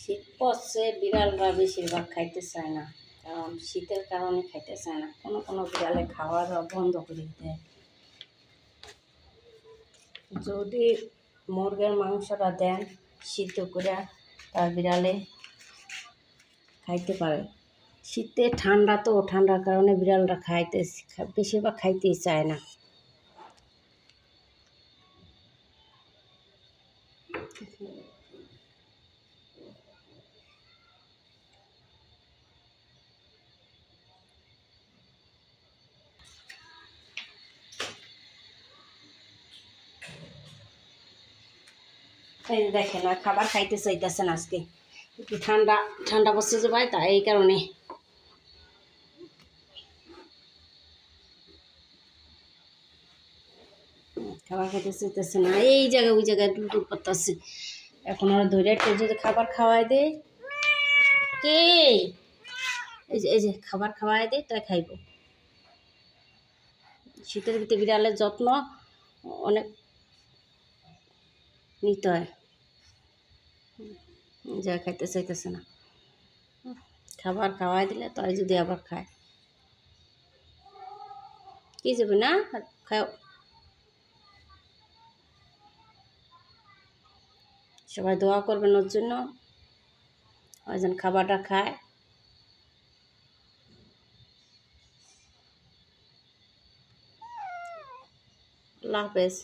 শীত পড়ছে, বিড়ালরা বেশিরভাগ খাইতে চায় না। কারণ শীতের কারণে খাইতে চায় না। কোনো কোনো বিড়ালে খাওয়া দাওয়া বন্ধ করে দেয়। যদি মুরগের মাংসটা দেন সিদ্ধ করে, তার বিড়ালে খাইতে পারে। শীতে ঠান্ডা তো, ঠান্ডার কারণে বিড়ালরা খাইতে বেশিরভাগ খাইতেই চায় না। এই দেখেন, আর খাবার খাইতে চাইতেছেন আজকে। একটু ঠান্ডা ঠান্ডা পড়ছে যে ভাই তাই এই কারণে। খাবার খাইতে চাইতেছে না। এই জায়গায়, ওই জায়গায় দূর দূর করতেছে। এখন ওরা ধরে একটু যদি খাবার খাওয়াই দে। কে? এই যে এই যে, খাবার খাওয়াই দে, তাই খাইব। শীতের ভিতরে বিড়ালের যত্ন অনেক নিতে হয়। যা খাইতে চাইতেছে না। খাবার খাওয়াই দিলে তাই যদি আবার খায়। কি যাবে না? খাও সবাই দোয়া করবেন ওর জন্য। ওই যেন খাবারটা খায়। আল্লাহ হাফেজ।